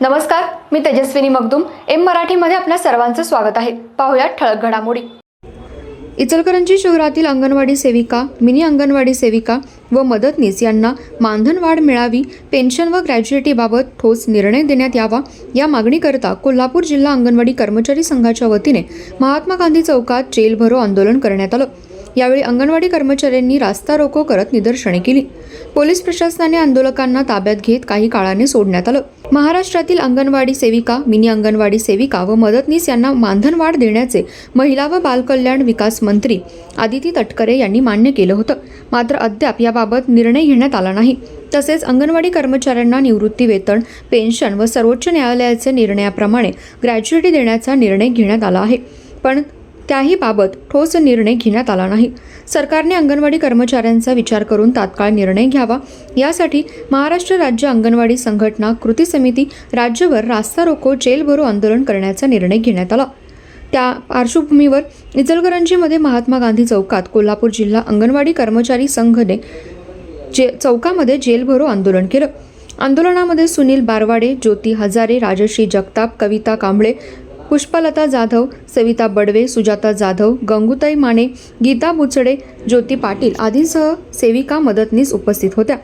नमस्कार मी तेजस्विनी मगदुम. एम मराठीमध्ये आपल्या सर्वांचं स्वागत आहे. पाहुयात ठळक घडामोडी. इचलकरंजी शहरातील अंगणवाडी सेविका मिनी अंगणवाडी सेविका व मदतनीस यांना मानधनवाढ मिळावी पेन्शन व ग्रॅज्युएटीबाबत ठोस निर्णय देण्यात यावा या मागणीकरता कोल्हापूर जिल्हा अंगणवाडी कर्मचारी संघाच्या वतीने महात्मा गांधी चौकात जेल भरो आंदोलन करण्यात आलं. यावेळी अंगणवाडी कर्मचाऱ्यांनी रास्ता रोको करत निदर्शने केली. पोलीस प्रशासनाने आंदोलकांना ताब्यात घेत काही काळाने सोडण्यात आलं. महाराष्ट्रातील अंगणवाडी सेविका मिनी अंगणवाडी सेविका व मदतनीस यांना मानधनवाढ देण्याचे महिला व बालकल्याण विकास मंत्री आदिती तटकरे यांनी मान्य केलं होतं. मात्र अद्याप याबाबत निर्णय घेण्यात आला नाही. तसेच अंगणवाडी कर्मचाऱ्यांना निवृत्ती वेतन पेन्शन व सर्वोच्च न्यायालयाचे निर्णयाप्रमाणे ग्रॅज्युएटी देण्याचा निर्णय घेण्यात आला आहे. पण त्याही बाबत ठोस निर्णय घेण्यात आला नाही. सरकारने अंगणवाडी कर्मचाऱ्यांचा विचार करून तात्काळ निर्णय घ्यावा. यासाठी महाराष्ट्र राज्य अंगणवाडी संघटना कृती समिती राज्यभर रास्ता रोको जेल भरो आंदोलन करण्याचा निर्णय घेण्यात आला. त्या पार्श्वभूमीवर इचलकरंजीमध्ये महात्मा गांधी चौकात कोल्हापूर जिल्हा अंगणवाडी कर्मचारी संघने जे चौकामध्ये जेल भरो आंदोलन केलं. आंदोलनामध्ये सुनील बारवाडे ज्योती हजारे राजश्री जगताप कविता कांबळे पुष्पलता जाधव सविता बडवे सुजाता जाधव गंगूताई माने गीता बुचडे ज्योती पाटील आदींसह सेविका मदतनीस उपस्थित होत्या.